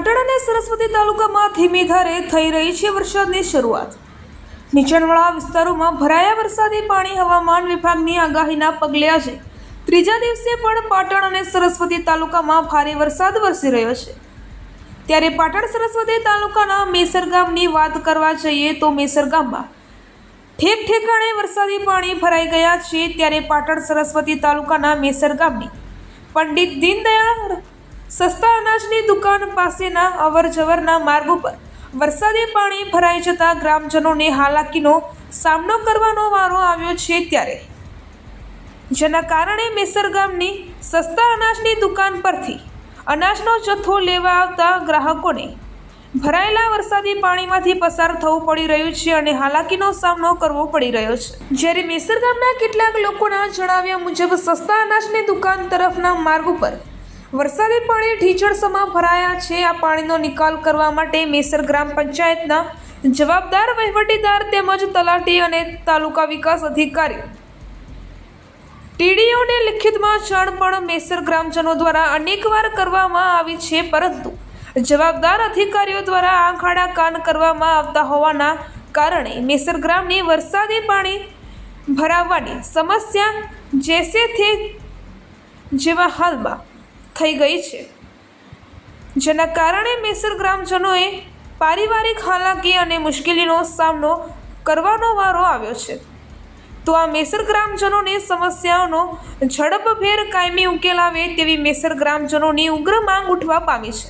સરસ્વતી તાલુકામાં ધીમી ધારે થઈ રહી છે વરસાદની શરૂઆત. નીચાણવાળા વિસ્તારોમાં ભરાયા વરસાદી પાણી હવામાન વિભાગની આગાહીના પગલે આજે ત્રીજા દિવસે પણ પાટણ અને સરસ્વતી તાલુકામાં ભારે વરસાદ વરસી રહ્યો છે. ત્યારે પાટણ સરસ્વતી તાલુકાના મેસર ગામની વાત કરવા જઈએ તો મેસર ગામમાં ઠેક ઠેકાણે વરસાદી પાણી ભરાઈ ગયા છે. ત્યારે પાટણ સરસ્વતી તાલુકાના મેસર ગામની પંડિત દીનદયાળ સસ્તા અનાજની દુકાન પાસેના અવર જવરના માર્ગ ઉપર વરસાદી પાણી ભરાઈ જતા ગ્રામજનોને હાલાકીનો સામનો કરવાનો વારો આવ્યો છે ત્યારે. જેના કારણે મેસર ગામની સસ્તા અનાજની દુકાન પરથી અનાજનો જથ્થો લેવા આવતા ગ્રાહકોને ભરાયેલા વરસાદી પાણીમાંથી પસાર થવું પડી રહ્યું છે અને હાલાકીનો સામનો કરવો પડી રહ્યો છે. જ્યારે મેસર ગામના કેટલાક લોકોના જણાવ્યા મુજબ, સસ્તા અનાજની દુકાન તરફના માર્ગ ઉપર વરસાદી પાણી ઢીચણસમાં ભરાયા છે. આ પાણીનો નિકાલ કરવા માટે મેસર ગ્રામ પંચાયતના જવાબદાર વહીવટીદાર તેમજ તલાટી અને તાલુકા વિકાસ અધિકારી. ટીડીઓને લિખિતમાં જાણ પણ મેસર ગ્રામજનો દ્વારા અનેકવાર કરવામાં આવી છે, પરંતુ જવાબદાર અધિકારીઓ દ્વારા આંખ આડા કાન કરવામાં આવતા હોવાના કારણે મેસર ગ્રામની વરસાદી પાણી ભરાવવાની સમસ્યા જેસે થે જેવા હાલમાં થઈ ગઈ છે. જેના કારણે મેસર ગ્રામજનોએ પારિવારિક હાલાકી અને મુશ્કેલીનો સામનો કરવાનો વારો આવ્યો છે. તો આ મેસર ગ્રામજનોની સમસ્યાઓનો ઝડપભેર કાયમી ઉકેલ આવે તેવી મેસર ગ્રામજનોની ઉગ્ર માંગ ઉઠવા પામી છે.